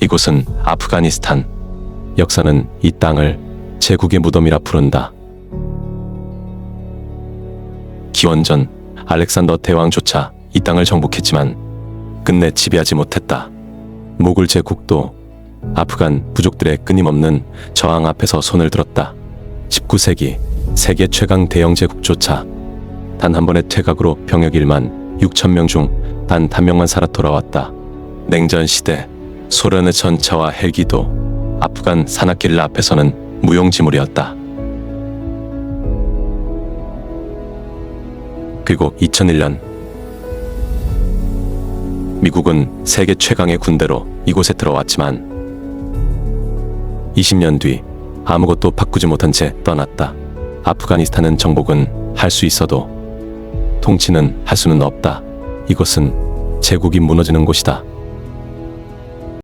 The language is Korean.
이곳은 아프가니스탄. 역사는 이 땅을 제국의 무덤이라 부른다. 기원전 알렉산더 대왕조차 이 땅을 정복했지만 끝내 지배하지 못했다. 모굴 제국도 아프간 부족들의 끊임없는 저항 앞에서 손을 들었다. 19세기 세계 최강 대영 제국조차 단 한 번의 퇴각으로 병역 1만 6천 명 중 단 한 명만 살아 돌아왔다. 냉전 시대 소련의 전차와 헬기도 아프간 산악길라 앞에서는 무용지물이었다. 그리고 2001년 미국은 세계 최강의 군대로 이곳에 들어왔지만 20년 뒤 아무것도 바꾸지 못한 채 떠났다. 아프가니스탄은 정복은 할 수 있어도 통치는 할 수는 없다. 이곳은 제국이 무너지는 곳이다.